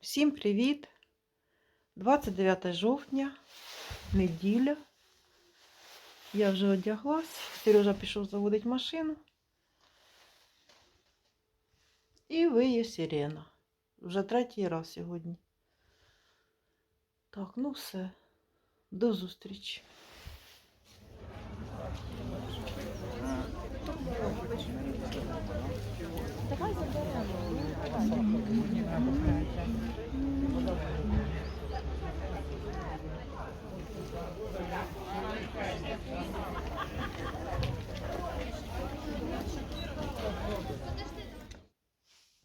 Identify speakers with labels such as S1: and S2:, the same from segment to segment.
S1: Всім привіт! 29 жовтня, неділя. Я вже одяглась. Сережа пішов заводити машину. І виє сирена. Вже третій раз сьогодні. Так, ну все. До зустрічі.
S2: Давай.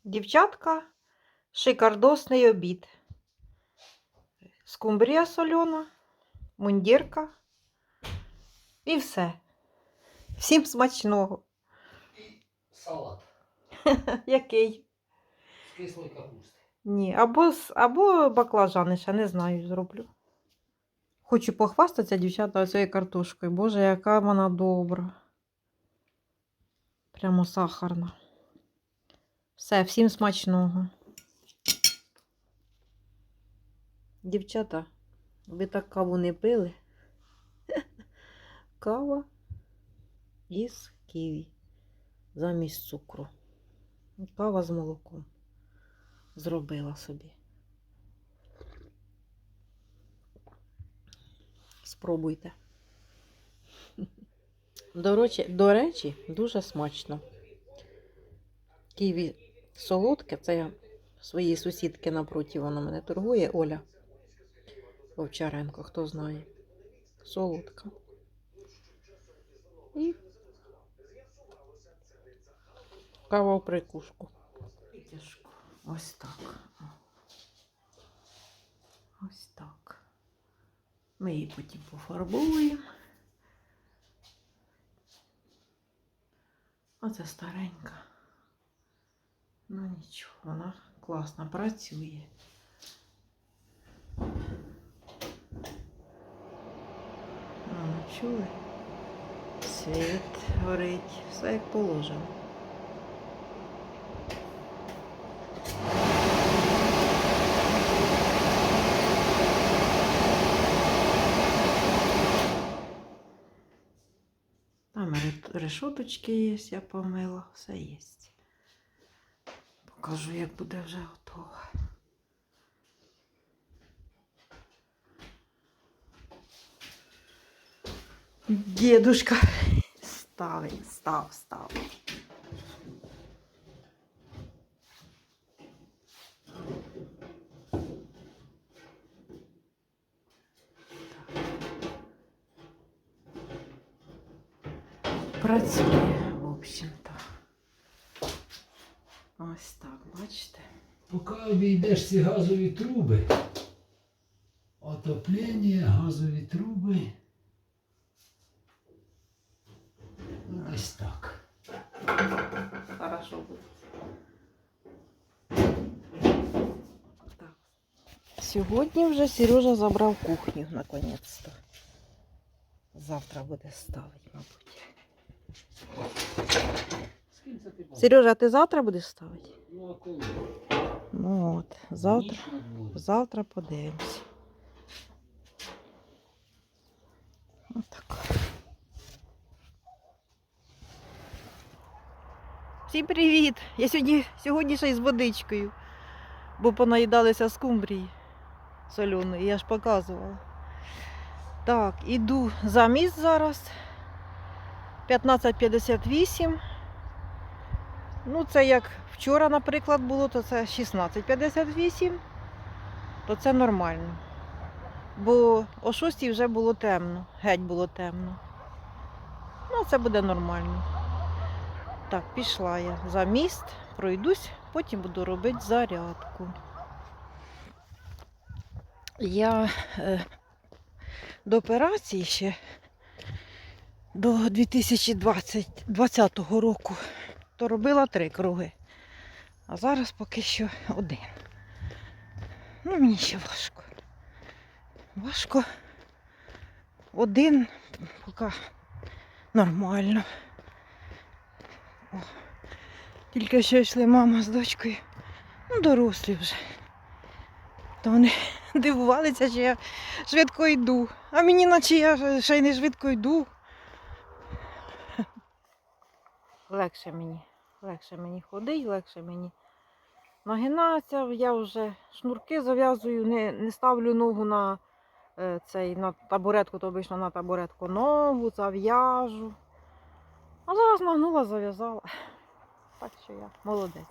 S1: Дівчатка, шикардосний обід. Скумбрія сольона, мундірка і все. Всім смачного.
S3: Салат
S1: Який?
S3: Кислої капусти.
S1: Ні, або, або баклажани, ще не знаю, зроблю. Хочу похвастатися, дівчата, цією картошкою. Боже, яка вона добра. Прямо сахарна. Все, всім смачного. Дівчата, ви так каву не пили? Кава із ківі замість цукру. Кава з молоком зробила собі. Спробуйте. До речі, до речі, дуже смачно. Ківі солодке, це я своїй сусідки напроти вона мене торгує, Оля Вовчаренко, хто знає. Солодка. І кава в прикушку. Ось так. Ось так. Ми її потім пофарбуємо. Оце старенька. Ну нічого, вона класно працює. Ну, чули? Світ горить, все як положено. Ре- решоточки є, я помила, все є. Покажу, як буде вже готово. Дедушка ставить, став, став. Працює, в общем-то. Ось так, бачите?
S3: Поки обійдеш ці газові труби, отоплення, газові труби. Ось так.
S1: Хорошо буде. Сьогодні вже Сережа забрав кухню наконець-то. Завтра буде ставити, мабуть.
S3: Скільки це ти бачиш?
S1: Сережа, а ти завтра будеш ставити?
S3: Ну, а коли?
S1: Ну от, завтра, завтра подивимось. Отак. Всім привіт! Я сьогодні, сьогодні ще й з водичкою, бо понаїдалися скумбрії соляної, я ж показувала. Так, іду за міст зараз. 15.58. Ну, це як вчора, наприклад, було, то це 16.58, то це нормально. Бо о 6 вже було темно, геть було темно. Ну, це буде нормально. Так, пішла я за міст, пройдусь, потім буду робити зарядку. Я е, до операції ще до 2020 року то робила три круги. А зараз поки що один. Ну, мені ще важко. Важко. Один, поки нормально. О. Тільки що йшли мама з дочкою. Ну, дорослі вже. То вони дивувалися, що я швидко йду. А мені наче я ще й не швидко йду. Легше мені, легше мені ходить, легше мені нагинатися. Я вже шнурки зав'язую, не, не ставлю ногу на е, цей на табуретку, то обично на табуретку ногу, зав'яжу. А зараз нагнула, зав'язала. Так що я молодець.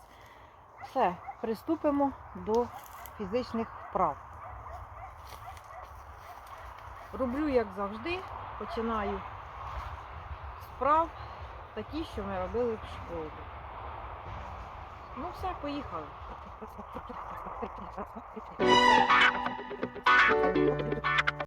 S1: Все, приступимо до фізичних вправ. Роблю, як завжди, починаю з вправ такі, що ми робили в школі. Ну все, поїхали.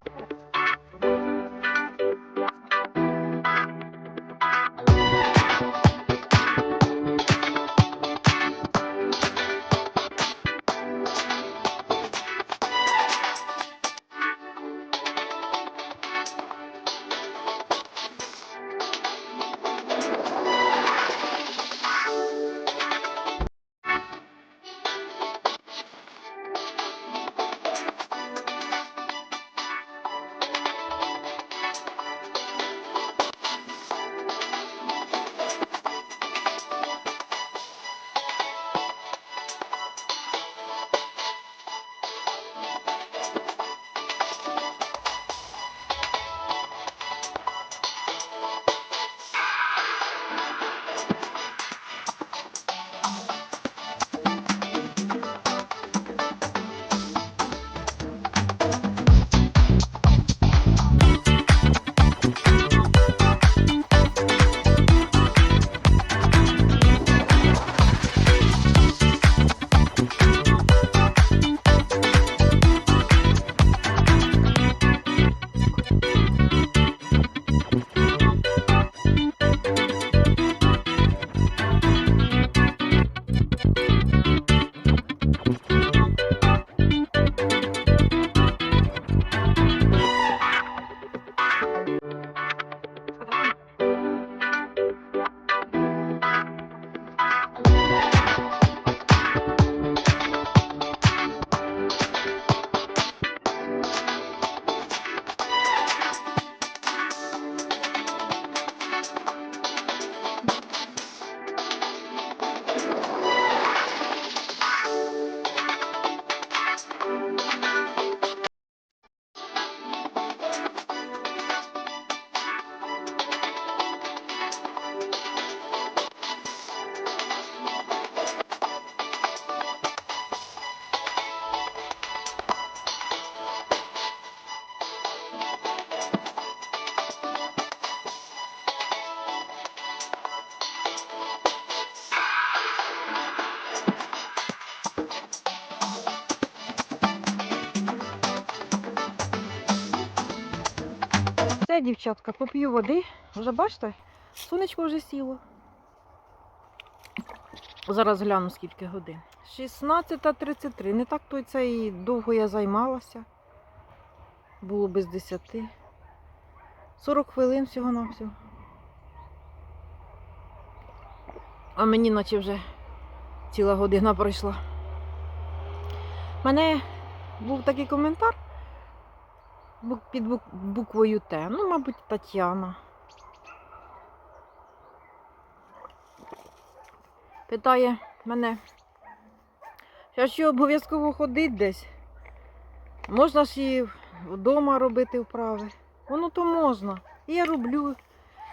S1: Все, дівчатка, поп'ю води. Вже бачите, сонечко вже сіло. Зараз гляну, скільки годин. 16.33. Не так то це і довго я займалася. Було без 10. 40 хвилин всього на всього. А мені наче вже ціла година пройшла. У мене був такий коментар під буквою Т. Ну, мабуть, Тетяна. Питає мене, а що обов'язково ходити десь? Можна ж і вдома робити вправи. Воно то можна. І я роблю,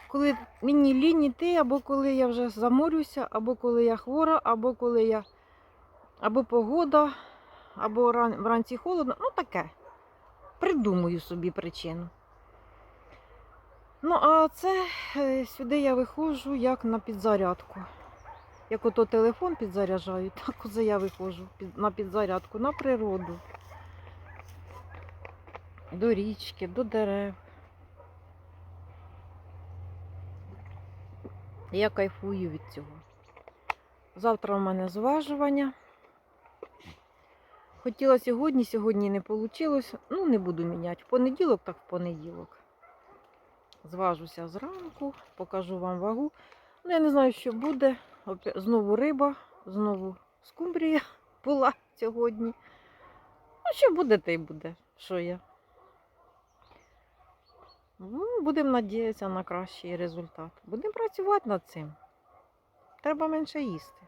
S1: коли мені лінь іти, або коли я вже заморюся, або коли я хвора, або коли я або погода, або вранці холодно. Ну таке придумую собі причину. Ну, а це е, сюди я виходжу як на підзарядку. Як ото телефон підзаряджаю, так оце я виходжу на підзарядку, на природу. До річки, до дерев. Я кайфую від цього. Завтра у мене зважування. Хотіла сьогодні, сьогодні не вийшло. Ну, не буду міняти. В понеділок, так в понеділок. Зважуся зранку, покажу вам вагу. Ну, я не знаю, що буде. Знову риба, знову скумбрія була сьогодні. Ну, що буде, те й буде. Що я? Ну, будемо надіятися на кращий результат. Будемо працювати над цим. Треба менше їсти.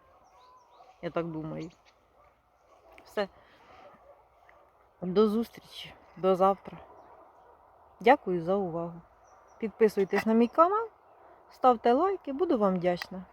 S1: Я так думаю. Все. До зустрічі. До завтра. Дякую за увагу. Підписуйтесь на мій канал, ставте лайки, буду вам вдячна.